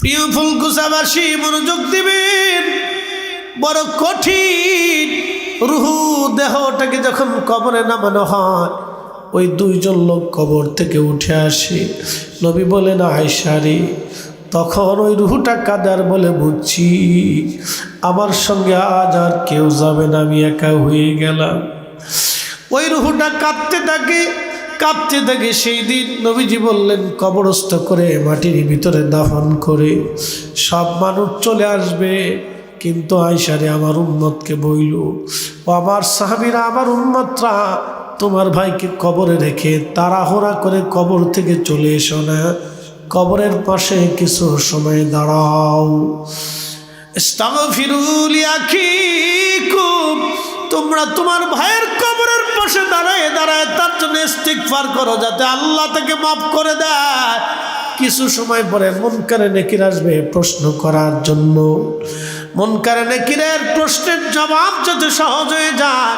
প্রিয় ফুলকুসাবাসী মনোযোগ দিবেন বড় কঠিন রুহু দেহটাকে যখন কবরে নামানো হয়, ওই দুইজন লোক কবর থেকে উঠে আসে। নবী বলেন আয়সারি তখন ওই রুহুটা কাদার বলে বুঝছি। আমার সঙ্গে আজ আর কেউ যাবে না, আমি একা হয়ে গেলাম। ওই রুহুটা কাঁদতে থাকে কাঁদতে থাকে সেই দিন। নবীজি বললেন, কবরস্থ করে মাটির ভিতরে দাফন করে সব মানুষ চলে আসবে। কিন্তু আইসারে আমার উন্মতকে বইল, ও আমার সাহাবিরা, আমার উন্মতরা তোমার ভাইকে কবরে রেখে তাড়াহুড়া করে কবর থেকে চলে এসো না। কবরের পাশে কিছু সময় দাঁড়াও। ইস্তাগফিরুল ইয়াকিকুম তোমরা তোমার ভাইয়ের কবরের পাশে দাঁড়ায় দাঁড়ায় তার জন্য ইস্তিগফার করো যাতে আল্লাহ তাকে মাফ করে দেয়। কিছু সময় পরে মন মনকারে নেকির আসবে প্রশ্ন করার জন্য। মন মনকারে নেকিরের প্রশ্নের জবাব যাতে সহজ হয়ে যায়,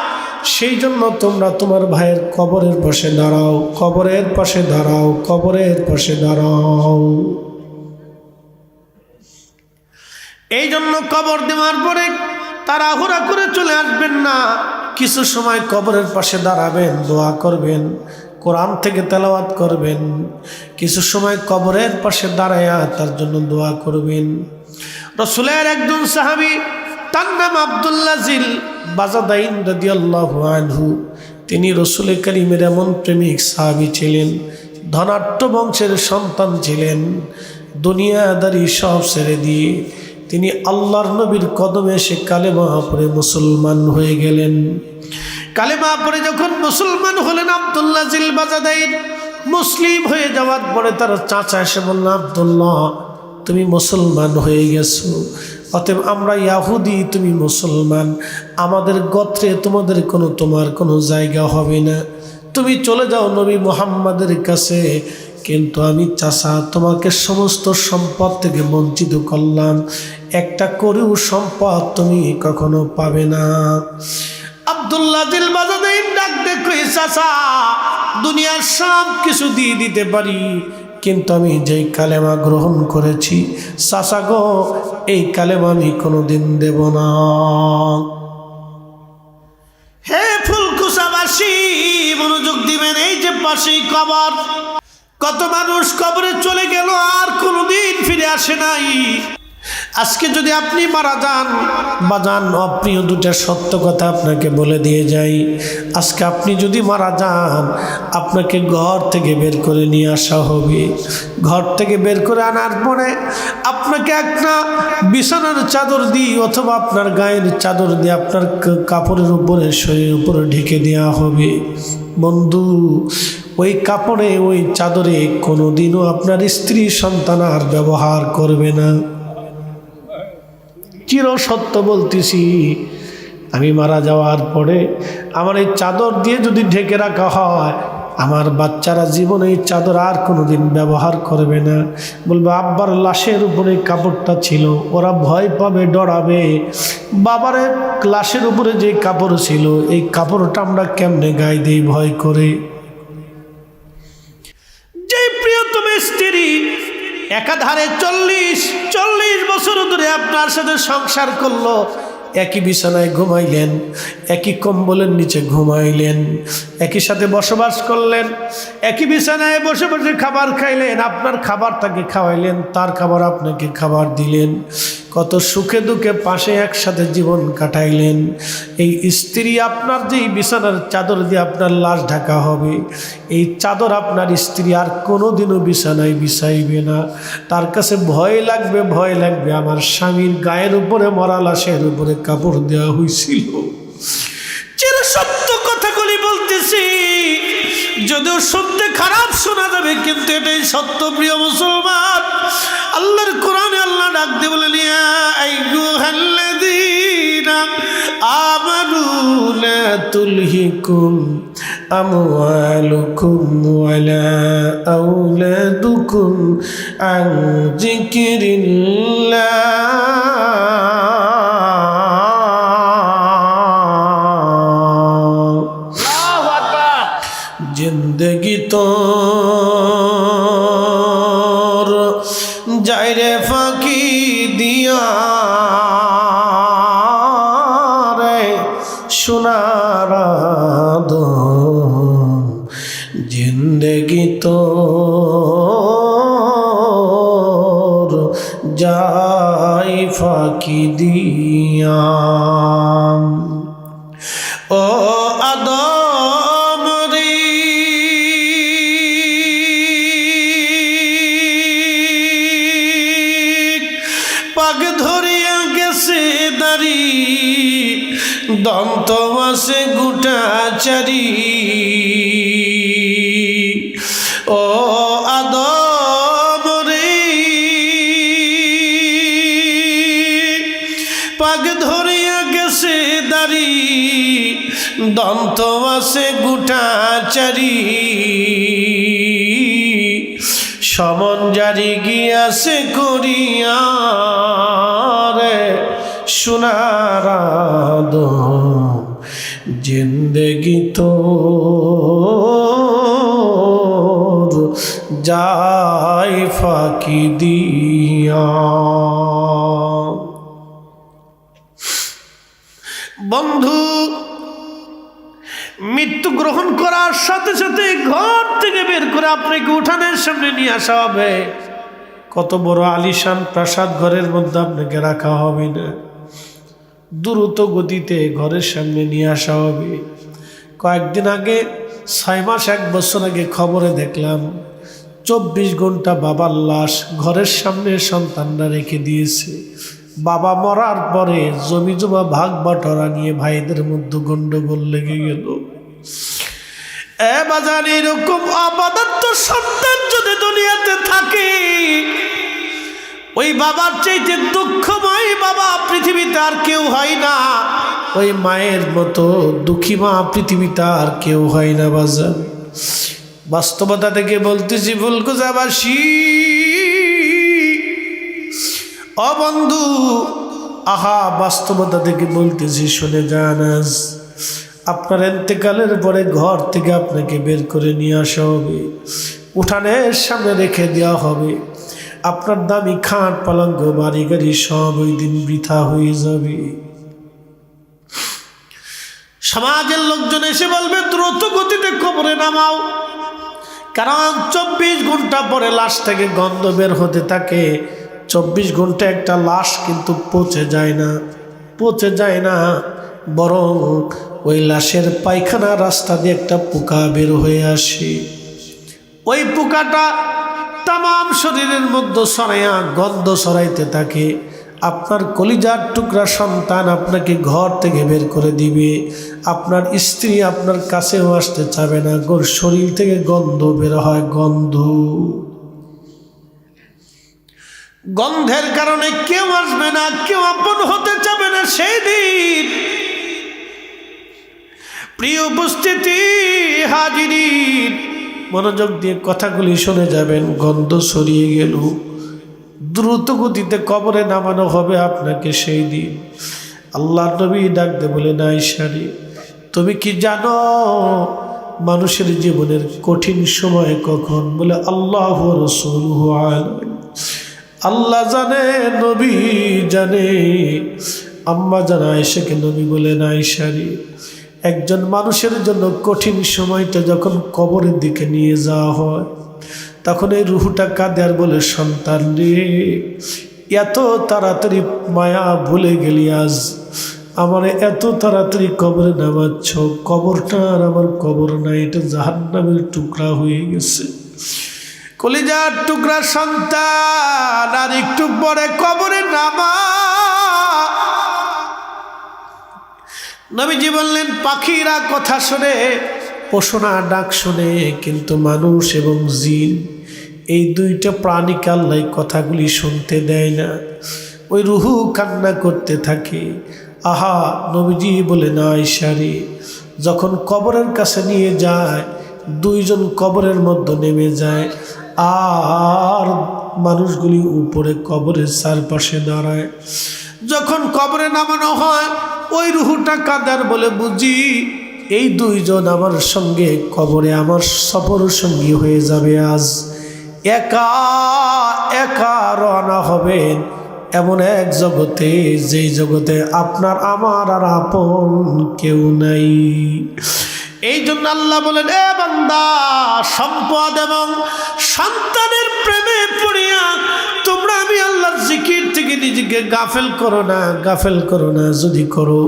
সেই জন্য তোমরা তোমার ভাইয়ের কবরের পাশে দাঁড়াও, কবরের পাশে দাঁড়াও, কবরের পাশে দাঁড়াও। এই জন্য কবর দেওয়ার পরে তাড়াহুড়া করে চলে আসবেন না। কিছু সময় কবরের পাশে দাঁড়াবেন, দোয়া করবেন, কোরআন থেকে তেলাওয়াত করবেন। কিছু সময় কবরের পাশে দাঁড়ায়া তার জন্য দোয়া করবেন। রসুলের একজন সাহাবি, তার নাম আবদুল্লাহ জিল বাজাদাইন রদিয়াল্লাহু আনহু, তিনি রসুল করিমের এমন প্রেমিক সাহাবি ছিলেন ধনাট্য বংশের সন্তান ছিলেন। দুনিয়াদারি সব ছেড়ে দিয়ে তিনি আল্লাহর নবীর কদমে সে কালেমা পড়ে মুসলমান হয়ে গেলেন। কালেমা পড়ে যখন মুসলমান হলেন আবদুল্লাহ জিল বাজাদাইন মুসলিম হয়ে যাওয়ার পরে তার চাচা এসে বলল, আবদুল্লাহ, তুমি মুসলমান হয়ে গেছো। অতএব আমরা ইয়াহুদি, তুমি মুসলমান। আমাদের গোত্রে তোমাদের কোনো, তোমার কোনো জায়গা হবে না। তুমি চলে যাও নবী মোহাম্মদের কাছে। কিন্তু আমি চাষা তোমাকে সমস্ত সম্পদ থেকে বঞ্চিত করলাম। একটা করেও সম্পদ তুমি কখনো পাবে না। আবদুল্লাহ দিল বাজাদাইন ডাক দেখো চাষা দুনিয়ার সব কিছু দিয়ে দিতে পারি, কিন্তু আমি যেই কালেমা গ্রহণ করেছি চাষা গো, এই কালেমা আমি কোনোদিন দেব না। হে ফুলকুসাবাসী মনোযোগ দিবেন এই যে পাশেই কবর। কত মানুষ কবরে চলে গেল, আর কোনোদিন ফিরে আসে নাই। আজকে যদি আপনি মারা যান, বা যান অপ্রিয় দুটা সত্য কথা আপনাকে বলে দিয়ে যাই। আজকে আপনি যদি মারা যান, আপনাকে ঘর থেকে বের করে নিয়ে আসা হবে। ঘর থেকে বের করে আনার পরে আপনাকে একটা বিছানার চাদর দিই অথবা আপনার গায়ের চাদর দিয়ে আপনার কাপড়ের উপরে, শরীরের উপরে ঢেকে দেওয়া হবে। বন্ধু, ওই কাপড়ে, ওই চাদরে কোনোদিনও আপনার স্ত্রী সন্তান আর ব্যবহার করবে না। চির সত্য বলতেছি। আমি মারা যাওয়ার পরে আমার এই চাদর দিয়ে যদি ঢেকে রাখা হয়, আমার বাচ্চারা জীবনে এই চাদর আর কোনোদিন ব্যবহার করবে না। বলবে, আব্বার লাশের উপরে কাপড়টা ছিল, ওরা ভয় পাবে, ডরাবে। বাবারে, লাশের উপরে যে কাপড় ছিল, এই কাপড়টা আমরা কেমনে গায়ে দিই ভয় করে? যে প্রিয়তম স্ত্রী একাধারে চল্লিশ চল্লিশ বছর ধরে আপনার সাথে সংসার করল। একই বিছানায় ঘুমাইলেন, একই কম্বলের নিচে ঘুমাইলেন, একই সাথে বসবাস করলেন, একই বিছানায় বসে বসে খাবার খাইলেন। আপনার খাবার তাকে খাওয়াইলেন, তার খাবার আপনাকে খাবার দিলেন। কত সুখে দুঃখে পাশে একসাথে জীবন কাটাইলেন। এই স্ত্রী আপনার যেই বিছানার চাদর দিয়ে আপনার লাশ ঢাকা হবে, এই চাদর আপনার স্ত্রী আর কোনোদিনও বিছানায় বিছাইবে না। তার কাছে ভয় লাগবে ভয় লাগবে। আমার স্বামীর গায়ের উপরে মরা লাশের উপরে কাপড় দেওয়া হয়েছিল চির সত্য কথাগুলি বলতেছি যদিও শুনতে খারাপ শোনা যাবে, কিন্তু এটাই সত্য, প্রিয় মুসলমান। আল্লাহর কোরআনে আল্লাহ ডাক দিয়ে ইয়া আইয়ুহাল্লাযীনা আমানু দন্ত মাসে গুটা চারি। ও আদম রে, পাগ ধরিয়া গেছে দাড়ি, দন্ত আছে গুটা চারি। সমন জারি গিয়াছে করিয়া সোনার জিন্দগি তো যাই ফাঁকি দিয়া। বন্ধু, মৃত্যু গ্রহণ করার সাথে সাথে ঘর থেকে বের করে আপনাকে উঠানের সামনে নিয়ে আসা হবে। কত বড় আলিশান প্রাসাদ ঘরের মধ্যে আপনাকে রাখা হবে না। দ্রুত গতিতে ঘরের সামনে নিয়ে আসা হবে। কয়েকদিন আগে, ছয় মাস, এক বছর আগে খবরে দেখলাম, চব্বিশ ঘণ্টা বাবার লাশ ঘরের সামনে সন্তানরা রেখে দিয়েছে। বাবা মরার পরে জমি জমা ভাগ বাটরা নিয়ে ভাইদের মধ্যে গন্ডগোল লেগে গেল। এ বাজার এরকম অপদার্থ সন্তান যদি দুনিয়াতে থাকে ওই বাবার চাইতে দুঃখময় বাবা পৃথিবীতে আর কেউ হয় না। ওই মায়ের মতো দুঃখী মা পৃথিবীতে আর কেউ হয় না বাজার বাস্তবতা থেকে বলতেছি ভুলকুজাবাসী অবন্ধু আহা, বাস্তবতা থেকে বলতেছি, শুনে যান আজ। আপনার এতেকালের পরে ঘর থেকে আপনাকে বের করে নিয়ে আসা হবে। উঠানের সামনে রেখে দেওয়া হবে। আপনার দামি খাট, পালঙ্গ, বাড়ি গাড়ি সব ওই দিন বৃথা হয়ে যাবে। সমাজের লোকজন এসে বলবে, দ্রুত গতিতে খবরে নামাও। কারণ চব্বিশ ঘণ্টা পরে লাশ থেকে গন্ধ বের হতে থাকে। চব্বিশ ঘণ্টা একটা লাশ কিন্তু পচে যায় না, পচে যায় না। বরং ওই লাশের পায়খানা রাস্তা দিয়ে একটা পোকা বের হয়ে আসে। ওই পোকাটা তাম শরীরের মধ্যে সরাইয়া গন্ধ সরাইতে থাকে। আপনার কলিজার টুকরা সন্তান আপনাকে ঘর থেকে বের করে দিবে। আপনার স্ত্রী আপনার কাছেও আসতে চাবে না। গোর শরীর থেকে গন্ধ বের হয়, গন্ধ। গন্ধের কারণে কেউ আসবে না, কেউ আপন হতে চাবে না সেই দিন। প্রিয় উপস্থিতি হাজিরি মনোযোগ দিয়ে কথাগুলি শুনে যাবেন, গন্ধ সরিয়ে গেল। দ্রুত গতিতে কবরে নামানো হবে আপনাকে সেই দিন। আল্লাহ নবী ডাকতে বলে না ইশারি তুমি কি জানো মানুষের জীবনের কঠিন সময় কখন? বলে, আল্লাহ রসুল আল্লাহ জানে, নবী জানে। আম্মা জানা এসেকে নবী বলে না ইশারি একজন মানুষের জন্য কঠিন সময়টা যখন কবরের দিকে নিয়ে যাওয়া হয়, তখন এই রুহুটা কাঁদে আর বলে, সন্তান রে, এত তাড়াতাড়ি মায়া ভুলে গেলি আজ। আমার এত তাড়াতাড়ি কবরে নামাচ্ছ। কবরটা আর আমার কবর নাই, এটা জাহান্নামের টুকরা হয়ে গেছে। কলিজার টুকরা সন্তান, আর একটু পরে কবরে নামা নবীজি বললেন, পাখিরা কথা শুনে পশুনা ডাক শুনে, কিন্তু মানুষ এবং জিন এই দুইটা প্রাণীকে আল্লাহ কথাগুলি শুনতে দেয় না। ওই রুহু কান্না করতে থাকে। আহা, নবীজি বলে না ইশারি যখন কবরের কাছে নিয়ে যায়, দুইজন কবরের মধ্যে নেমে যায়, আর মানুষগুলি উপরে কবরের চারপাশে দাঁড়ায়। যখন কবরে নামানো হয়, ওই রুহুটা কাদার বলে, বুঝি এই দুইজন আমার সঙ্গে কবরে আমার সফর সঙ্গী হয়ে যাবে আজ। একা একা রওনা হবেন এমন এক জগতে, যেই জগতে আপনার, আমার আর আপন কেউ নাই। এই জন্য আল্লাহ বলেন, এ বান্দা, সম্পদ এবং সন্তানের প্রেমে পড়িয়া তোমরা আমি নিজেকে গাফেল করো না গাফেল করো না যদি করো।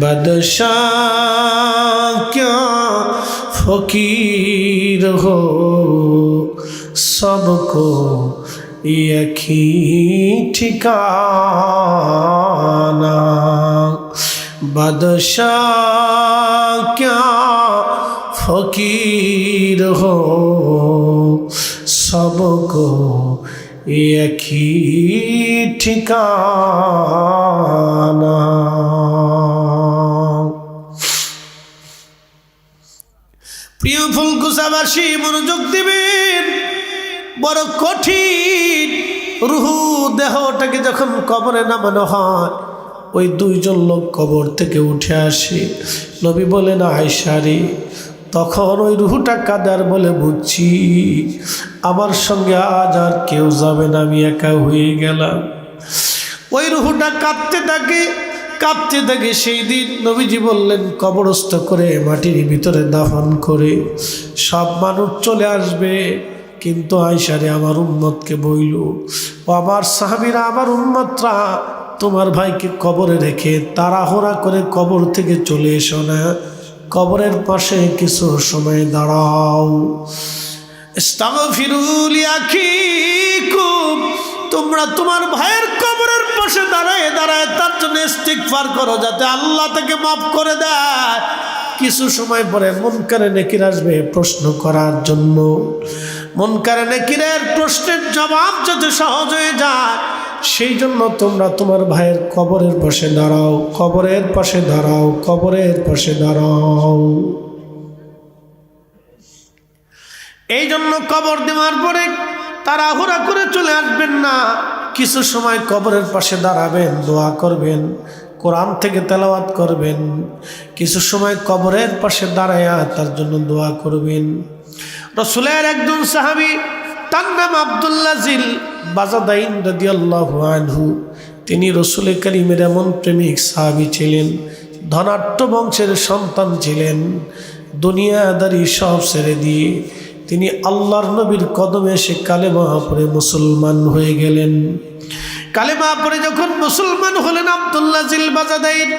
বাদশাহ ক্যা ফকির হো সবকো একই ঠিকানা বাদশাহ ক্যা ফকির হো সবকো একই ঠিকানা প্রিয় ফুলকুসাবাসী মনোযোগ দিবেন। বড় কঠিন রুহু দেহটাকে যখন কবরে নামানো হয়, ওই দুইজন লোক কবর থেকে উঠে আসে। নবী বলে বলেন আয়সারে তখন ওই রুহুটা কাদার বলে বুঝছি, আমার সঙ্গে আজ আর কেউ যাবে না, আমি একা হয়ে গেলাম। ওই রুহুটা কাঁদতে থাকে কাঁদতে থাকে সেই দিন। নবীজি বললেন, কবরস্থ করে মাটির ভিতরে দাফন করে সব মানুষ চলে আসবে। কিন্তু আয়সারে আমার উম্মতকে বইল। ও আমার সাহাবিরা, আমার উম্মতরা, তোমার ভাইকে কবরে রেখে তাড়াহুড়া করে কবর থেকে চলে এসো না। কবরের পাশে কিছু সময় দাঁড়াও। তোমরা তোমার ভাইয়ের কবরের পাশে দাঁড়ায় দাঁড়ায় তার জন্য ইস্তিগফার করো, যাতে আল্লাহ তাকে মাফ করে দেয়। কিছু সময় পরে মনকারে নেকির আসবে প্রশ্ন করার জন্য। মনকারে নেকিরের প্রশ্নের জবাব যাতে সহজ হয়ে যায়, সেই জন্য তোমরা তোমার ভাইয়ের কবরের পাশে দাঁড়াও, কবরের পাশে দাঁড়াও, কবরের পাশে দাঁড়াও। এই জন্য কবর দেওয়ার পরে তারা তাড়াহুড়া করে চলে আসবেন না। কিছু সময় কবরের পাশে দাঁড়াবেন, দোয়া করবেন। কোরআন থেকে তেলাওয়াত করবেন। কিছু সময় কবরের পাশে দাঁড়ায়া তার জন্য দোয়া করবেন। রসুলের একজন সাহাবি তার নাম আবদুল্লাহ জিল বাজাদাইন আনহু, তিনি রসুল করিমের এমন প্রেমিক সাহাবি ছিলেন ধনাট্য বংশের সন্তান ছিলেন, দুনিয়াদারি সব ছেড়ে দিয়ে তিনি আল্লাহর নবীর কদমে সে কালেমা পড়ে মুসলমান হয়ে গেলেন। কালেমা পরে যখন মুসলমান হলেন আবদুল্লাহ জিল বাজাদাইন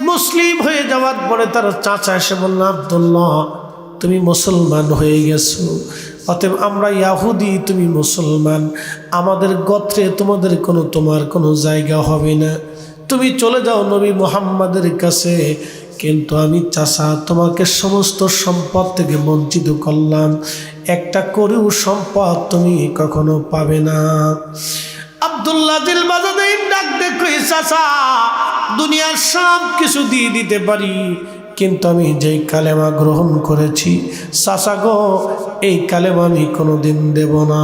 মুসলিম হয়ে যাওয়ার পরে তার চাচা এসে বলল, আবদুল্লাহ, তুমি মুসলমান হয়ে গেছো। অতএব আমরা ইয়াহুদি, তুমি মুসলমান। আমাদের গোত্রে তোমাদের কোনো, তোমার কোনো জায়গা হবে না। তুমি চলে যাও নবী মোহাম্মদের কাছে। কিন্তু আমি চাষা তোমাকে সমস্ত সম্পদ থেকে বঞ্চিত করলাম। একটা করেও সম্পদ তুমি কখনো পাবে না। আবদুল্লাহ দিল ডাক দেখো চাষা দুনিয়ার সব কিছু দিয়ে দিতে পারি, কিন্তু আমি যেই কালেমা গ্রহণ করেছি চাষা গো, এই কালেমা আমি কোনোদিন দেব না।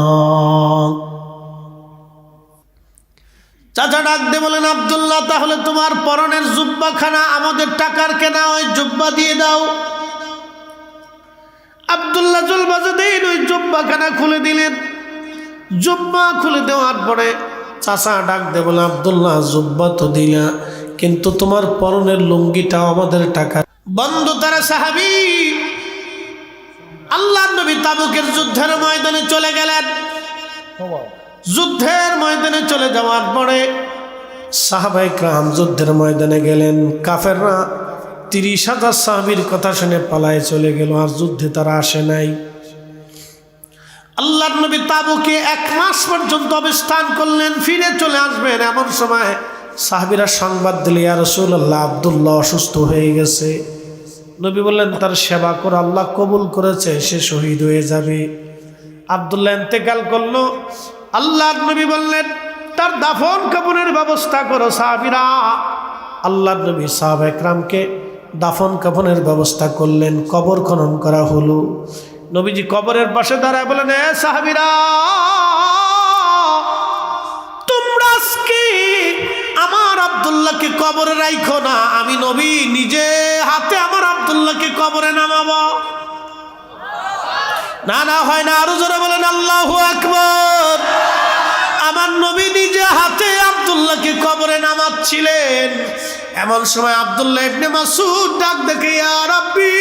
চাচা ডাক দে বলেন, আবদুল্লাহ, তাহলে তোমার পরনের জুব্বাখানা আমাদের টাকার কেনা, ওই জুব্বা দিয়ে দাও। আবদুল্লাহ জুলবাজাদিন ওই জুব্বাখানা খুলে দিলেন। জুব্বা খুলে দেওয়ার পরে চাচা ডাক দে বলে, আবদুল্লাহ, জুব্বা তো দিলা, কিন্তু তোমার পরনের লুঙ্গিটা আমাদের টাকা বন্ধু তারা সাহাবি আল্লাহ নবী তাবুকের যুদ্ধের ময়দানে চলে গেলেন। যুদ্ধের ময়দানে চলে যাওয়ার পরে সাহাবাই কাম যুদ্ধের ময়দানে গেলেন। কাফেররা তিরিশ হাজার সাহাবির কথা শুনে পালায় চলে গেল, আর যুদ্ধে তারা আসে নাই। আল্লাহ নবী তাবুকে এক মাস পর্যন্ত অবস্থান করলেন, ফিরে চলে আসবেন এমন সময় সাহাবিরা সংবাদ দিলে আর রসুল্লাহ আবদুল্লাহ অসুস্থ হয়ে গেছে। নবী বললেন, তার সেবা করে, আল্লাহ কবুল করেছে, সে শহীদ হয়ে যাবে। আবদুল্লাহ ইন্তেকাল করল। আল্লাহ নবী বললেন, তার দাফন কাপনের ব্যবস্থা করো সাহাবিরা। আল্লাহ নবী সাহাব একরামকে দাফন কাফনের ব্যবস্থা করলেন, কবর খনন করা হলো। নবীজি কবরের পাশে দাঁড়ায় বলেন, এ সাহাবিরা, তোমরা আমার আবদুল্লাহকে কবরে রাইখো না, আমি নবী নিজে হাতে আমার আবদুল্লাহকে কবরে নামাবো। না না, হয় না, আরও জোরে বলেন, আল্লাহ আকবর। আমার নবী নিজে হাতে আবদুল্লাহকে কবরে নামাচ্ছিলেন। এমন সময় আবদুল্লাহ ইবনে মাসুদ ডাক দেখে, ইয়া রাব্বি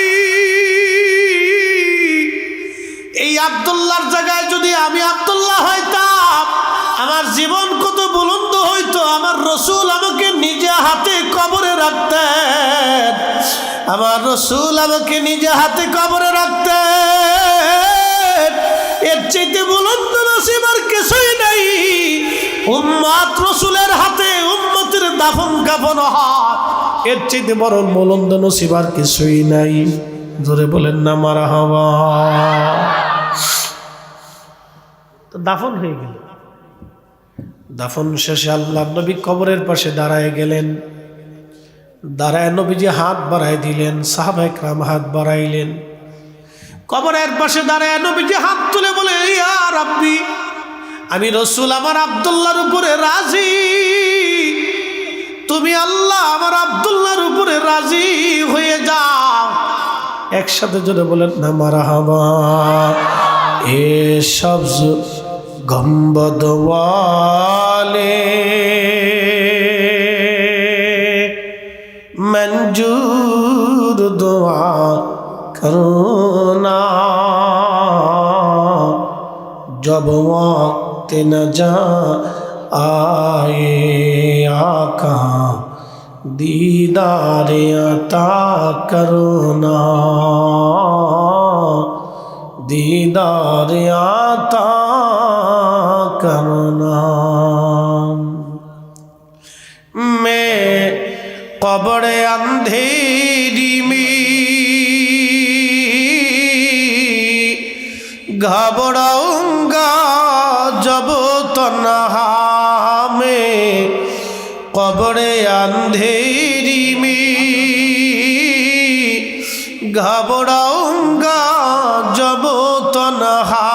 এই আবদুল্লাহর জায়গায় যদি আমি আবদুল্লাহ হইতাম, আমার জীবন কত বুলন্দ হইতো, আমার রসুল আমাকে নিজে হাতে কবরে রাখতেন। আমার রসুল আমাকে নিজে হাতে কবরে রাখতেন। এর চাইতে বুলন্দ নসিব আর কিছুই নাই। উম্মাত রসুলের হাতে উম্মতের দাফন কাফন হয়। এর চাইতে বড় বুলন্দ নসিব আর কিছুই নাই। ধরে বলেন না, মারা হওয়া। তো দাফন হয়ে গেল। দাফন শেষে আল্লাহ নবী কবরের পাশে দাঁড়ায় গেলেন। দাঁড়ায় নবীজি হাত বাড়াই দিলেন সাহাবাহিক রাম হাত বাড়াইলেন। কবরের পাশে দাঁড়ায় নবীজি হাত তুলে বলে, ইয়া আমি রসুল আমার আবদুল্লাহর উপরে রাজি। তুমি আল্লাহ আমার আবদুল্লাহর উপরে রাজি হয়ে যাও। একসাথে জোরে বলেন, না মারা হাবা। এ সবজ গম্বদওয়ালে মঞ্জুর দোয়া করুণা। জব তিন যা আয়ে আকা দিদারে আতা করুণা দিদারে আতা করুণা মে কবরে অন্ধেরি মি ঘাবড়াউঙ্গা জব তনা করে আন্ধেরি মি। ঘাবড়াউঙ্গা জব তনহা।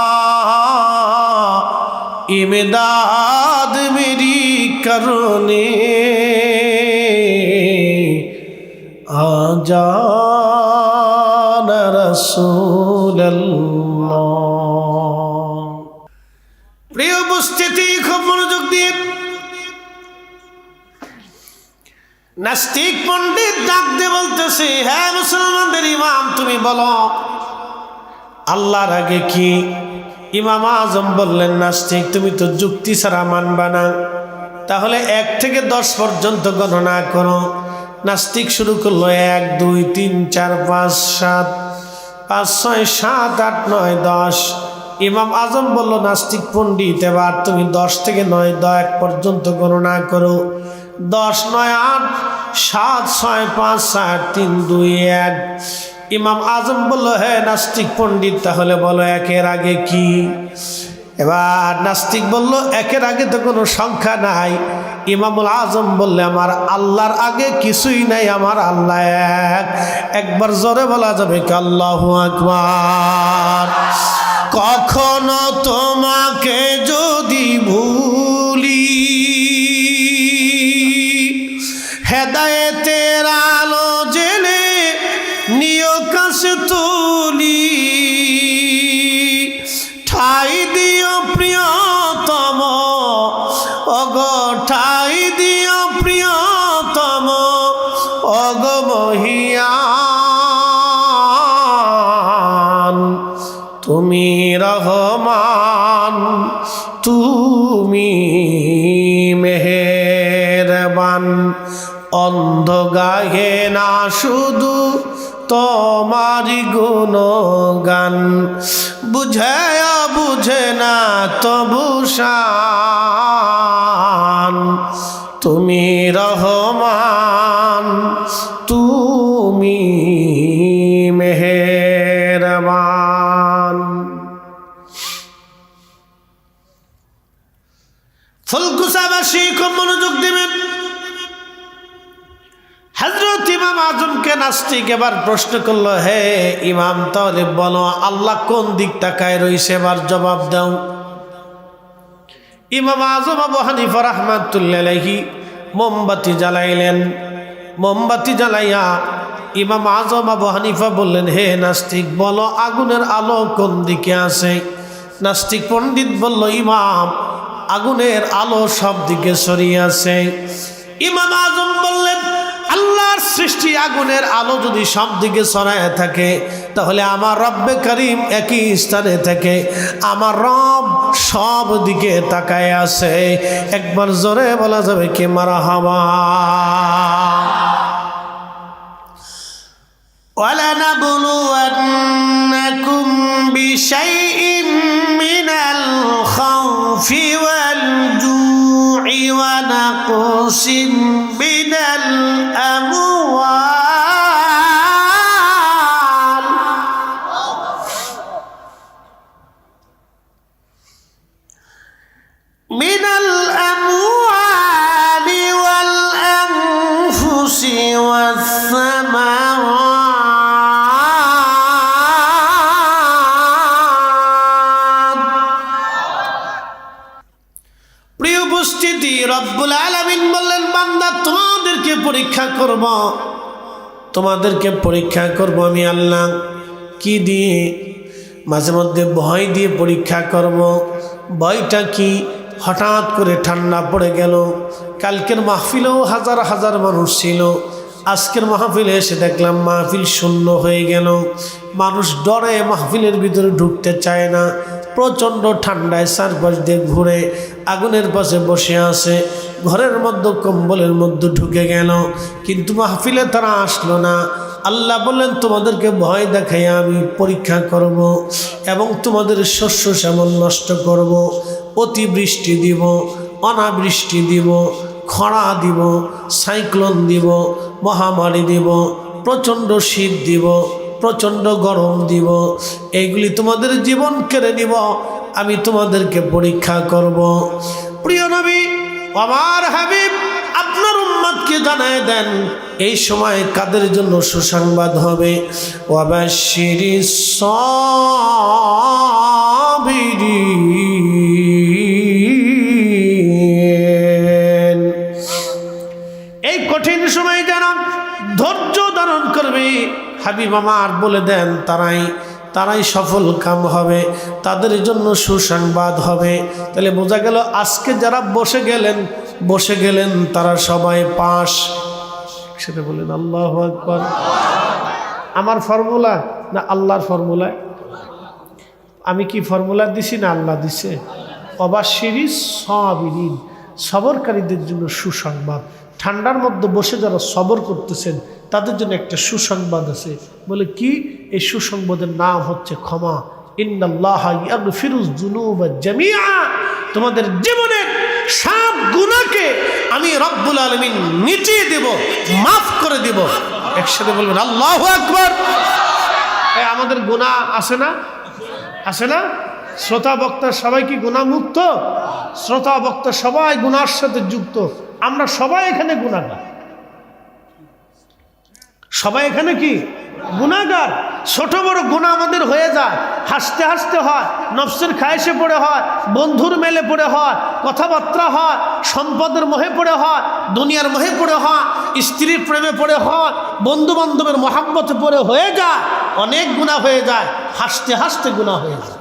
ইমদাদ মেরি করুণে। আজান রসুল্লাহ প্রিয় উপস্থিতি, খুব মনোযোগ দিয়ে নাস্তিক পণ্ডিত ডাক দিয়ে বলতেছে হ্যাঁ মুসলমানদের ইমাম, তুমি বলো। আল্লাহর আগে কি ইমাম আজম বললেন, নাস্তিক, তুমি তো যুক্তি ছাড়া মানবা না। তাহলে এক থেকে দশ পর্যন্ত গণনা করো। নাস্তিক শুরু করল, এক, দুই, তিন, চার, পাঁচ, সাত, পাঁচ, ছয়, সাত, আট, নয়, দশ। ইমাম আজম বলল, নাস্তিক পণ্ডিত, এবার তুমি দশ থেকে নয়, দশ পর্যন্ত গণনা করো। দশ নয় আট, সাত ছয় পাঁচ, সাত তিন দুই এক। ইমাম আজম বলল হ্যাঁ নাস্তিক পণ্ডিত, তাহলে বলো একের আগে কি? এবার নাস্তিক বলল, একের আগে তো কোনো সংখ্যা নাই। ইমামুল আজম বললে, আমার আল্লাহর আগে কিছুই নাই, আমার আল্লাহ এক। একবার জোরে বলা যাবে কি, আল্লাহ আকবার। কখনো তোমাকে যদি ভুলি রহমান, তুমি মেহেরবান। অন্ধ গাহে না শুধু তোমারি গুণগান বুঝায় বুঝে না তবু তুমি রহমান ফুলকুসাবাসী খুব মনোযোগ দেবেন। হজরত ইমাম আজমকে নাস্তিক এবার প্রশ্ন করল, হে ইমাম তাহলে বলো, আল্লাহ কোন দিক তাকায় রয়েছে এবার জবাব দাও। ইমাম আজম আবু হানিফা রহমাতুল্লাহি মোমবাতি জ্বালাইলেন। মোমবাতি জ্বালাইয়া ইমাম আজম আবু হানিফা বললেন, হে নাস্তিক, বলো, আগুনের আলো কোন দিকে আছে? নাস্তিক পণ্ডিত বলল, ইমাম আগুনের আলো সব দিকে সরিয়ে আছে ইমাম আজম বললেন আল্লাহর সৃষ্টি আগুনের আলো যদি সব দিকে ছড়ায় থাকে তাহলে আমার রব্বে করিম একই স্থানে থাকে আমার রব সব দিকে তাকায় আছে একবার জোরে বলা যাবে কে মারা হাওয়া ولنبلونكم بشيء من الخوف والجوع ونقص من الأموال. পরীক্ষা করব? তোমাদেরকে পরীক্ষা করব আমি আল্লাহ। কি দিয়ে? মাঝে মধ্যে ভয় দিয়ে পরীক্ষা করব। ভয়টা কি? হঠাৎ করে ঠান্ডা পড়ে গেল। কালকের মাহফিলেও হাজার হাজার মানুষ ছিল। আজকের মাহফিলে এসে দেখলাম মাহফিল শূন্য হয়ে গেল। মানুষ ডরে মাহফিলের ভিতরে ঢুকতে চায় না। প্রচণ্ড ঠান্ডায় চারপাশ দিয়ে ঘুরে আগুনের পাশে বসে আছে। ঘরের মধ্যে কম্বলের মধ্যে ঢুকে গেল, কিন্তু মাহফিলে তারা আসলো না। আল্লাহ বললেন, তোমাদেরকে ভয় দেখাইয়া আমি পরীক্ষা করব এবং তোমাদের শস্য শ্যামল নষ্ট করব, অতিবৃষ্টি দিব, অনাবৃষ্টি দিব, খরা দিব, সাইক্লোন দিব, মহামারী দিব, প্রচণ্ড শীত দিব প্রচণ্ড গরম দিব। এইগুলি তোমাদের জীবন কেড়ে নিব, আমি তোমাদেরকে পরীক্ষা করব। প্রিয় নবী, আমার হাবিব আপনার উম্মাদকে জানায় দেন, এই সময় কাদের জন্য সুসংবাদ হবে? ওয়াবাশিরি সাবিরিন। হাবিব আমার বলে দেন, তারাই তারাই সফল কাম হবে, তাদের জন্য সুসংবাদ হবে। তাহলে বোঝা গেল আজকে যারা বসে গেলেন বসে গেলেন তারা সবাই পাশ। সেটা বলেন, আল্লাহ আমার ফর্মুলা না আল্লাহর ফর্মুলা? আমি কি ফর্মুলা দিছি না আল্লাহ দিছে? অবাশিরি সবিরিন, সবরকারীদের জন্য সুসংবাদ। ঠান্ডার মধ্যে বসে যারা সবর করতেছেন তাদের জন্য একটা সুসংবাদ আছে। বলে, কি? এই সুসংবাদের নাম হচ্ছে ক্ষমা। তোমাদের জীবনের সব গুণাকে আমি রব্বুল আলমিন মিটিয়ে দেব, মাফ করে দেব। একসাথে বলবেন, আল্লাহ আকবর। আমাদের গুণা আছে না? আছে না? শ্রোতা, বক্তা সবাই কি গুণামুক্ত শ্রোতা, বক্তা সবাই গুণার সাথে যুক্ত। আমরা সবাই এখানে গুণাগার সবাই এখানে কি? গুণাগার। ছোট বড় গুণা আমাদের হয়ে যায়। হাসতে হাসতে হয়, নফসের খায়েসে পড়ে হয়, বন্ধুর মেলে পড়ে হয়, কথাবার্তা হয়, সম্পদের মোহে পড়ে হয়, দুনিয়ার মোহে পড়ে হয়, স্ত্রীর প্রেমে পড়ে হয় বন্ধু বান্ধবের মহাব্বতে পড়ে হয়ে যায়, অনেক গুণা হয়ে যায়, হাসতে হাসতে গুণা হয়ে যায়।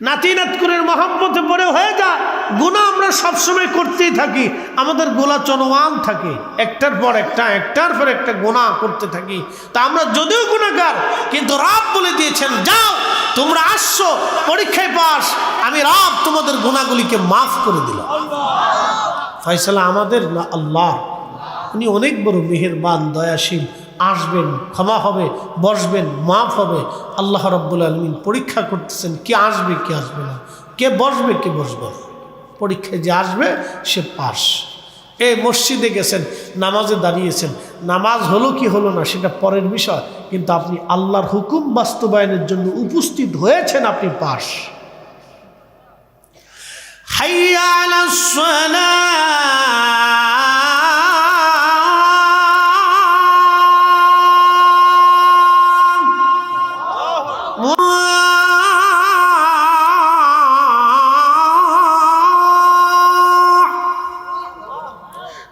নাতি নাতকুরের মহাব্বতে পড়ে হয়ে যায়। গুণা আমরা সবসময় করতেই থাকি। আমাদের গোলা চলমান থাকে। একটার পর একটা, একটার পর একটা গুণা করতে থাকি। তা আমরা যদিও গুণাগার কিন্তু রাব বলে দিয়েছেন, যাও, তোমরা আসছো, পরীক্ষায় পাস আমি রাব তোমাদের গুণাগুলিকে মাফ করে দিলাম। ফয়সালা আমাদের না আল্লাহ? উনি অনেক বড় মেহেরবান, দয়াশীল। আসবেন, ক্ষমা হবে, বসবেন, মাফ হবে। আল্লাহ রব্বুল আলমিন পরীক্ষা করতেছেন, কে আসবে কে আসবে না। কে বসবে কে বসবে না। পরীক্ষায় যে আসবে, সে পাস। এই মসজিদে গেছেন, নামাজে দাঁড়িয়েছেন। নামাজ হলো কি হলো না, সেটা পরের বিষয়। কিন্তু আপনি আল্লাহর হুকুম বাস্তবায়নের জন্য উপস্থিত হয়েছেন, আপনি পাস। হাইয়া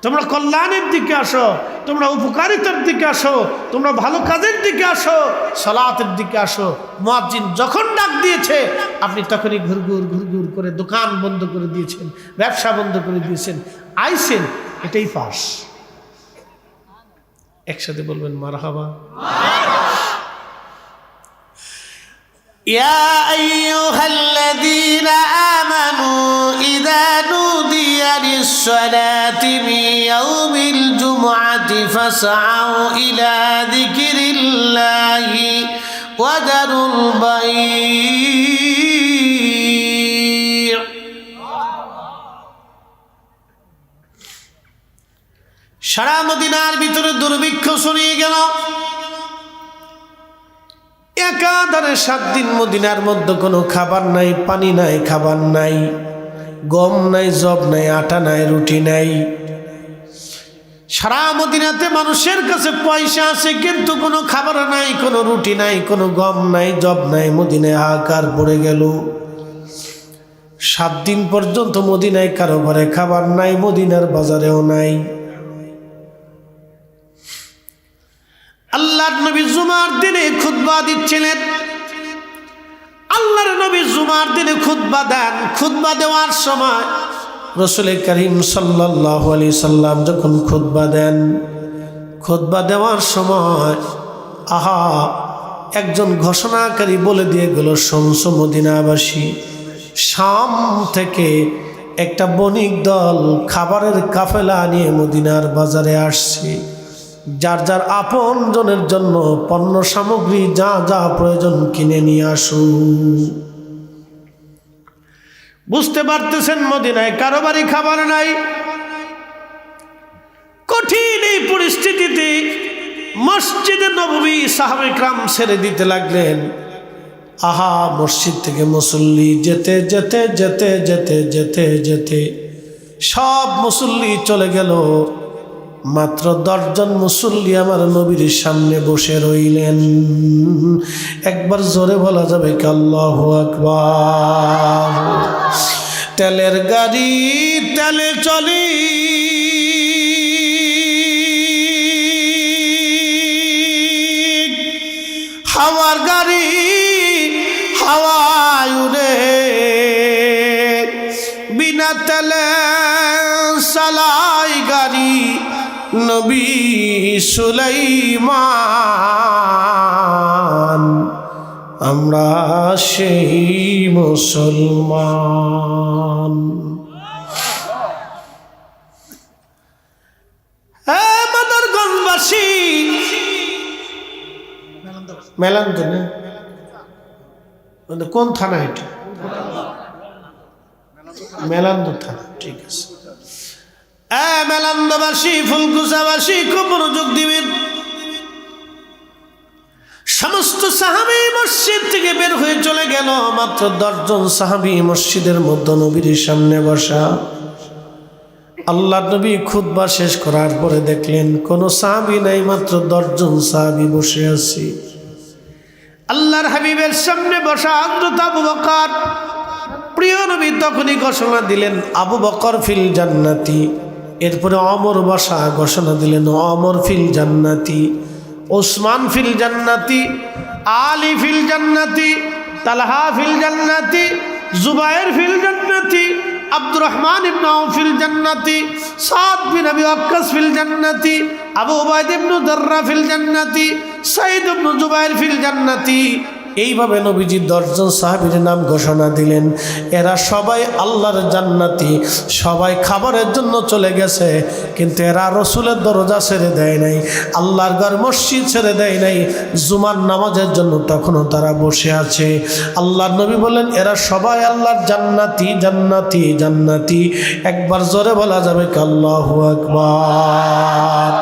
তোমরা কল্যাণের দিকে আসো, তোমরা উপকারিতার দিকে আসো, তোমরা ভালো কাজের দিকে আসো, সলাতের দিকে আসো। মহাজিন যখন ডাক দিয়েছে, আপনি তখনই ঘুরঘুর ঘুরঘুর করে দোকান বন্ধ করে দিয়েছেন, ব্যবসা বন্ধ করে দিয়েছেন। আইসেন, এটাই পাস একসাথে বলবেন, মারহাবা। ইয়া আইয়ুহাল্লাযীনা আমানু آمنوا إذا نودي للصلاة من يوم الجمعة فاسعوا إلى ذكر الله وذروا البيع সারা মদিনার ভিতরে দুর্ভিক্ষ ছড়িয়ে গেল একাধারে সাত দিন মদিনার মধ্যে কোনো খাবার নাই পানি নাই খাবার নাই গম নাই, জব নাই, আটা নাই, রুটি নাই। সারা মদিনাতে মানুষের কাছে পয়সা আছে, কিন্তু কোনো খাবার নাই, কোনো রুটি নাই, কোনো গম নাই, জব নাই, মদিনায় হাহাকার পড়ে গেল। সাত দিন পর্যন্ত মদিনায় কারও ঘরে খাবার নাই, মদিনার বাজারেও নাই। আল্লাহর নবী জুমার দিনে খুতবা দিচ্ছিলেন। আল্লাহর নবী জুমার দিনে খুতবা দেন। খুতবা দেওয়ার সময় রসুল করিম সাল্লাহ আলি সাল্লাম যখন খুতবা দেন, খুতবা দেওয়ার সময় আহা, একজন ঘোষণাকারী বলে দিয়ে গেল শংস মদিনাবাসী, শাম থেকে একটা বণিক দল খাবারের কাফেলা নিয়ে মদিনার বাজারে আসছে। যার যার আপন জনের জন্য পণ্য সামগ্রী যা যা প্রয়োজন কিনে নিয়ে আসুন। বুঝতে পারতেছেন মদিনায় কারও বাড়ি খাবার নাই। কঠিন এই পরিস্থিতিতে মসজিদে নবী সাহাবিকরাম ছেড়ে দিতে লাগলেন। আহা, মসজিদ থেকে মুসল্লি যেতে যেতে যেতে যেতে যেতে যেতে সব মুসল্লি চলে গেল। মাত্র দশজন মুসল্লি আমার নবীর সামনে বসে রইলেন। একবার জোরে বলা যাবে কি আল্লাহ আকবার। তেলের গাড়ি, তেলে চলি। হাওয়ার গাড়ি হাওয়ায় বিনা তেলে সালাই গাড়ি নবী সুলাইমান, আমরা সেই মুসলমান। মাদারগঞ্জবাসী মেলান তো কোন থানা এটা? মেলান্দ থানা, ঠিক আছে। মেলান্দবাসী, ফুলকুচাবাসী খুব মনোযোগ দিবেন সমস্ত সাহাবি মসজিদ থেকে বের হয়ে চলে গেল, মাত্র দশজন সাহাবি মসজিদের মধ্যে নবীর সামনে বসা। আল্লাহ নবী খুদ্া শেষ করার পরে দেখলেন, কোনো সাহাবি নাই, মাত্র দশজন সাহাবি বসে আছি। আল্লাহর হাবিবের সামনে বসা আগ্রত আবু বকর। প্রিয় নবী তখনই ঘোষণা দিলেন, আবু বকর ফিল জান্নাতি। এরপরে অমর বসা ঘোষণা দিলেন, অমর ফিল জান্নাতি, ওসমান ফিল জান্নাতি, আলী ফিল জান্নাতি, তালহা ফিল জান্নাতি, জুবাইর ফিল জান্নাতি, আব্দুর রহমান ইবনু ফিল জান্নাতি, সাদ বিন আবি ওয়াক্কাস ফিল জান্নাতি, আবু উবাইদ ইবনু দাররা ফিল জান্নাতি, সাইদ ইবনু জুবাইর ফিল জান্নাতি। এইভাবে নবীজি দশজন সাহাবির নাম ঘোষণা দিলেন। এরা সবাই আল্লাহর জান্নাতি, সবাই খাবারের জন্য চলে গেছে, কিন্তু এরা রসুলের দরজা ছেড়ে দেয় নাই, আল্লাহর ঘর মসজিদ ছেড়ে দেয় নাই, জুমার নামাজের জন্য তখনও তারা বসে আছে। আল্লাহর নবী বললেন, এরা সবাই আল্লাহর জান্নাতি জান্নাতি জান্নাতি। একবার জোরে বলা যাবে কাল্লাহু আকবার।